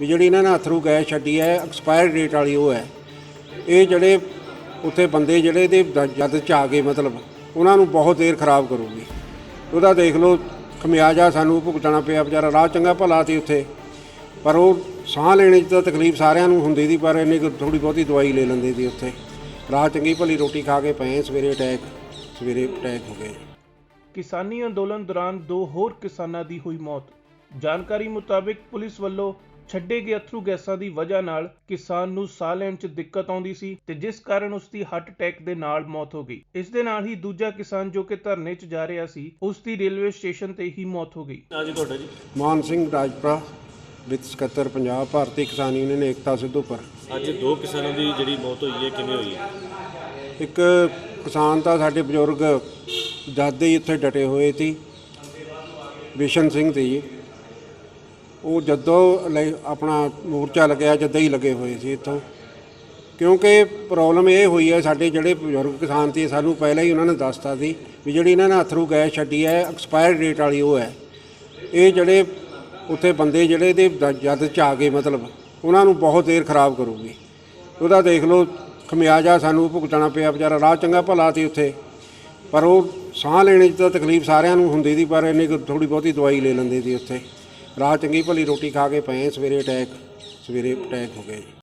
ਵੀ ਜਿਹੜੀ ਇਹਨਾਂ ਨੇ ਅਥਰੂ ਗੈਸ ਛੱਡੀ ਹੈ ਐਕਸਪਾਇਰ ਡੇਟ ਵਾਲੀ ਉਹ ਹੈ। ਇਹ ਜਿਹੜੇ ਉੱਥੇ ਬੰਦੇ ਜਿਹੜੇ ਇਹਦੇ ਦ- ਜਦ ਚ ਆ ਗਏ ਮਤਲਬ, ਉਹਨਾਂ ਨੂੰ ਬਹੁਤ ਦੇਰ ਖਰਾਬ ਕਰੂਗੀ। ਉਹਦਾ ਦੇਖ ਲਓ, ਖਮਿਆਜਾ ਸਾਨੂੰ ਭੁਗਤਣਾ ਪਿਆ, ਵਿਚਾਰਾ ਰਾਹ ਚੰਗਾ ਭਲਾ ਸੀ ਉੱਥੇ। ਪਰ ਉਹ ਸਾਹ ਲੈਣੇ 'ਚ ਤਾਂ ਤਕਲੀਫ ਸਾਰਿਆਂ ਨੂੰ ਹੁੰਦੀ ਦੀ ਪਰ ਇੰਨੀ ਥੋੜੀ ਬਹੁਤੀ ਦਵਾਈ ਲੈ ਲੈਂਦੇ ਸੀ ਉੱਥੇ। ਰਾਹ ਚੰਗੀ ਭਲੀ ਰੋਟੀ ਖਾ ਕੇ ਪਏ, ਸਵੇਰੇ ਅਟੈਕ ਸਵੇਰੇ ਅਟੈਕ ਹੋ ਗਏ। ਕਿਸਾਨੀ ਅੰਦੋਲਨ ਦੌਰਾਨ ਦੋ ਹੋਰ ਕਿਸਾਨਾਂ ਦੀ ਹੋਈ ਮੌਤ। ਜਾਣਕਾਰੀ ਮੁਤਾਬਿਕ ਪੁਲਿਸ ਵੱਲੋਂ ਛੱਡੇ ਗਏ ਅਥਰੂ ਗੈਸਾਂ ਦੀ ਵਜ੍ਹਾ ਨਾਲ ਕਿਸਾਨ ਨੂੰ ਸਾਹ ਲੈਣ 'ਚ ਦਿੱਕਤ ਆਉਂਦੀ ਸੀ ਤੇ ਜਿਸ ਕਾਰਨ ਉਸ ਦੀ ਹਾਰਟ ਅਟੈਕ ਦੇ ਨਾਲ ਮੌਤ ਹੋ ਗਈ। ਇਸ ਦੇ ਨਾਲ ਹੀ ਦੂਜਾ ਕਿਸਾਨ ਜੋ ਕਿ ਧਰਨੇ 'ਚ ਜਾ ਰਿਹਾ ਸੀ ਉਸ ਦੀ ਰੇਲਵੇ ਸਟੇਸ਼ਨ ਤੇ ਹੀ ਮੌਤ ਹੋ ਗਈ। ਅੱਜ ਤੁਹਾਡਾ ਜੀ? ਮਾਨ ਸਿੰਘ ਰਾਜਪੁਰਾ ਵਿੱਤ ਸਕੱਤਰ ਪੰਜਾਬ ਭਾਰਤੀ ਕਿਸਾਨ ਯੂਨੀਅਨ ਏਕਤਾ ਸਿੱਧੂਪੁਰ ਅੱਜ ਦੋ ਕਿਸਾਨਾਂ ਦੀ ਜਿਹੜੀ ਮੌਤ ਹੋਈ ਹੈ ਕਿਵੇਂ ਹੋਈ ਹੈ? ਇੱਕ ਕਿਸਾਨ ਤਾਂ ਸਾਡੇ ਬਜ਼ੁਰਗ ਦਾਦੇ ਹੀ ਇੱਥੇ ਡਟੇ ਹੋਏ ਸੀ ਵਿਸ਼ਨ ਸਿੰਘ ਸੀ ਜੀ। ਉਹ ਜਦੋਂ ਲੈ- ਆਪਣਾ ਮੋਰਚਾ ਲੱਗਿਆ, ਜਦੋਂ ਹੀ ਲੱਗੇ ਹੋਏ ਸੀ ਇੱਥੋਂ। ਕਿਉਂਕਿ ਪ੍ਰੋਬਲਮ ਇਹ ਹੋਈ ਹੈ, ਸਾਡੇ ਜਿਹੜੇ ਬਜ਼ੁਰਗ ਕਿਸਾਨ ਸੀ, ਸਾਨੂੰ ਪਹਿਲਾਂ ਹੀ ਉਹਨਾਂ ਨੇ ਦੱਸਤਾ ਸੀ ਵੀ ਜਿਹੜੀ ਇਹਨਾਂ ਨੇ ਅਥਰੂ ਗੈਸ ਛੱਡੀ ਹੈ ਐਕਸਪਾਇਰ ਡੇਟ ਵਾਲੀ ਉਹ ਹੈ। ਇਹ ਜਿਹੜੇ ਉੱਥੇ ਬੰਦੇ ਜਿਹੜੇ ਇਹਦੇ ਦ- ਜਦ ਚ ਆ ਗਏ ਮਤਲਬ, ਉਹਨਾਂ ਨੂੰ ਬਹੁਤ ਦੇਰ ਖਰਾਬ ਕਰੂਗੀ। ਉਹਦਾ ਦੇਖ ਲਓ, ਖਮਿਆਜਾ ਸਾਨੂੰ ਭੁਗਤਣਾ ਪਿਆ, ਵਿਚਾਰਾ ਰਾਹ ਚੰਗਾ ਭਲਾ ਸੀ ਉੱਥੇ। ਪਰ ਉਹ ਸਾਹ ਲੈਣੇ 'ਚ ਤਾਂ ਤਕਲੀਫ ਸਾਰਿਆਂ ਨੂੰ ਹੁੰਦੀ ਸੀ, ਪਰ ਇਹਨੇ ਥੋੜੀ ਬਹੁਤੀ ਦਵਾਈ ਲੈ ਲੈਂਦੇ ਸੀ ਉੱਥੇ। ਰਾਤ ਚੰਗੀ ਭਲੀ ਰੋਟੀ ਖਾ ਕੇ ਪਏ ਸਵੇਰੇ ਅਟੈਕ ਸਵੇਰੇ ਅਟੈਕ ਹੋ ਗਿਆ ਜੀ